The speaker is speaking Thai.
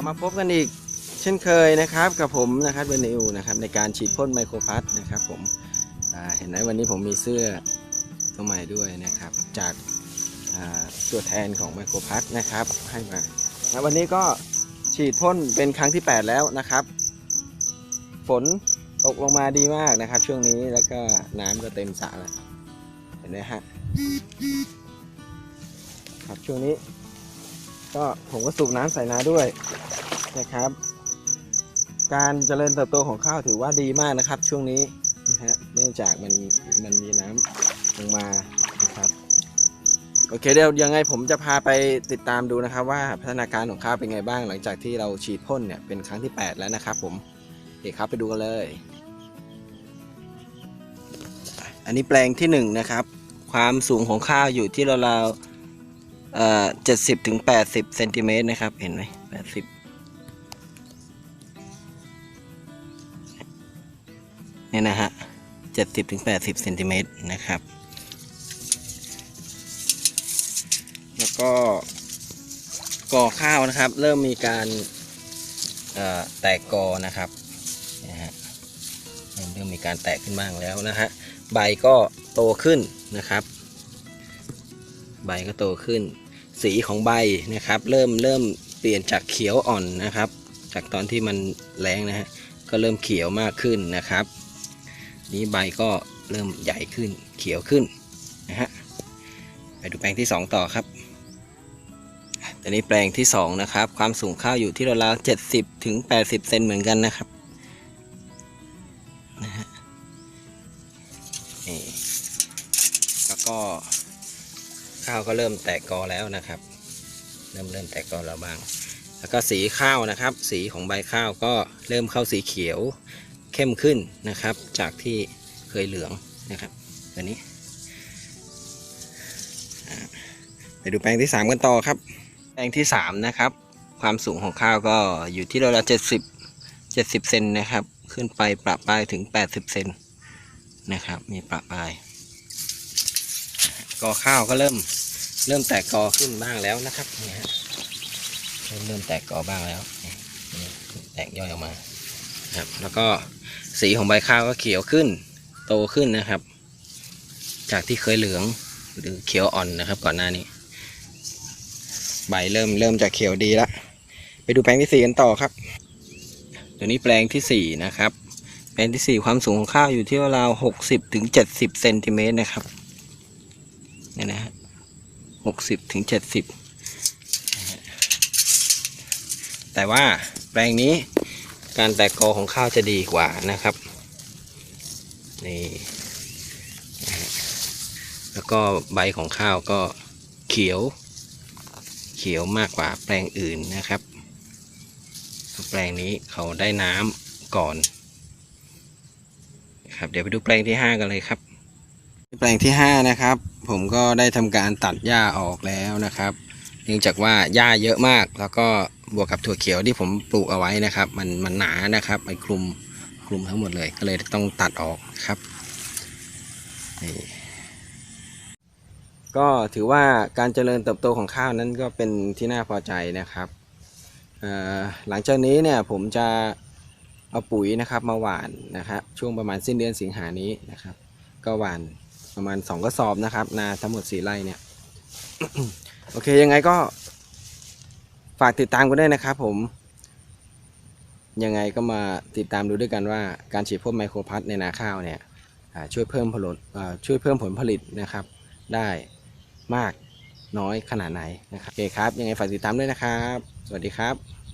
ลับมาพบกันอีก เช่นเคยนะครับกับผมนะครับเบนิวนะครับในการฉีดพ่นไมโครพัทนะครับผมเห็นไหมวันนี้ผมมีเสื้อตัวใหม่ด้วยนะครับ จากตัวแทนของไมโครพัทนะครับให้มาแล้ววันนี้ก็ฉีดพ่นเป็นครั้งที่ 8 แล้วนะครับ ฝนตกลงมาดีมากนะครับ ช่วงนี้แล้วก็น้ำก็เต็มสระแล้วเห็นไหมฮะครับช่วงนี้ ก็ผมก็สูบน้ำใส่นาด้วย นะครับ การเจริญเติบโตของข้าวถือว่าดีมากนะครับ ช่วงนี้นะฮะเนื่องจากมันมันมีน้ำลงมานะครับโอเคเดี๋ยวยังไงผมจะพาไปติดตามดูนะครับ ว่าพัฒนาการของข้าวเป็นไงบ้าง หลังจากที่เราฉีดพ่นเนี่ยเป็นครั้งที่ 8 แล้วนะครับ ผมโอเคครับไปดูกันเลย อันนี้แปลงที่1นะครับ ความสูงของข้าวอยู่ที่ราวๆเอ่อเจ็ดสิบถึงแปดสิบเซนติเมตรนะครับ เห็นไหมแปดสิบ เนี่ยนะฮะเจ็ดสิบถึงแปดสิบเซนติเมตรนะครับ แล้วก็ก่อข้าวนะครับ เริ่มมีการแตกกอนะครับนะฮะเริ่มเริ่มมีการแตกขึ้นบ้างแล้วนะฮะใบก็โตขึ้นนะครับ ใบก็โตขึ้น สีของใบนะครับ เริ่มเริ่มเปลี่ยนจากเขียวอ่อนนะครับ จากตอนที่มันแรงนะฮะก็เริ่มเขียวมากขึ้นนะครับ นี้ใบก็เริ่มใหญ่ขึ้นเขียวขึ้นนะฮะไปดูแปลงที่ 2 ต่อครับตอนนี้แปลงที่ 2 นะครับ ความสูงข้าวอยู่ที่ราวๆ70ถึง80เซนเหมือนกันนะครับนะฮะนี่แล้วก็ข้าวก็เริ่มแตกกอแล้วนะครับ เริ่มเริ่มแตกกอแล้วบ้าง แล้วก็สีข้าวนะครับ สีของใบข้าวก็เริ่มเข้าสีเขียว เข้มขึ้นนะครับ จากที่เคยเหลืองนะครับตัวนี้ไปดูแปลงที่ 3 กันต่อครับ แปลงที่ 3 นะครับ ความสูงของข้าวก็อยู่ที่ราวๆเจ็ดสิบเจ็ดสิบเซนนะครับ ขึ้นไปประปรายถึง 80 เซนนะครับ มีประปรายกอข้าวก็เริ่มเริ่มแตกกอขึ้นบ้างแล้วนะครับนี่ฮะเริ่มเริ่มแตกกอบ้างแล้ว แตกย่อยออกมา ครับแล้วก็สีของใบข้าวก็เขียวขึ้น โตขึ้นนะครับ จากที่เคยเหลืองหรือเขียวอ่อนนะครับ ก่อนหน้านี้ ใบเริ่มเริ่มจะเขียวดีล้วไปดูแปลงที่สี่กันต่อครับตัวนี้แปลงที่สี่นะครับ แปลงที่สี่ความสูงของข้าวอยู่ที่ราวหกสิบถึงเจ็ดสิบเซนติเมตรนะครับเนี่ยนะฮะหกสิบถึงเจ็ดสิบแต่ว่าแปลงนี้ การแตกกอของข้าวจะดีกว่านะครับนี่แล้วก็ใบของข้าวก็เขียว เขียวมากกว่าแปลงอื่นนะครับ แปลงนี้เขาได้น้ำก่อนครับเดี๋ยวไปดูแปลงที่ 5 กันเลยครับ แปลงที่ 5 นะครับ ผมก็ได้ทำการตัดหญ้าออกแล้วนะครับ เนื่องจากว่าหญ้าเยอะมากแล้วก็ บวกกับถั่วเขียวที่ผมปลูกเอาไว้นะครับ มันมันหนานะครับมันคลุมคลุมทั้งหมดเลย ก็เลยต้องตัดออกครับนี่ก็ถือว่าการเจริญเติบโตของข้าวนั้นก็เป็นที่น่าพอใจนะครับหลังจากนี้เนี่ยผมจะเอาปุ๋ยนะครับมาหว่านนะครับช่วงประมาณสิ้นเดือนสิงหานี้นะครับ ก็หว่านประมาณ 2กระสอบนะครับ นาทั้งหมด4ไร่เนี่ยโอเคยังไงก็ ฝากติดตามกันด้วยนะครับผม ยังไงก็มาติดตามดูด้วยกันว่าการฉีดพ่นไมโครพัทในนาข้าวเนี่ยช่วยเพิ่มผลช่วยเพิ่มผลผลิตนะครับ ได้มากน้อยขนาดไหนนะครับโอเคครับ ยังไงฝากติดตามด้วยนะครับ สวัสดีครับ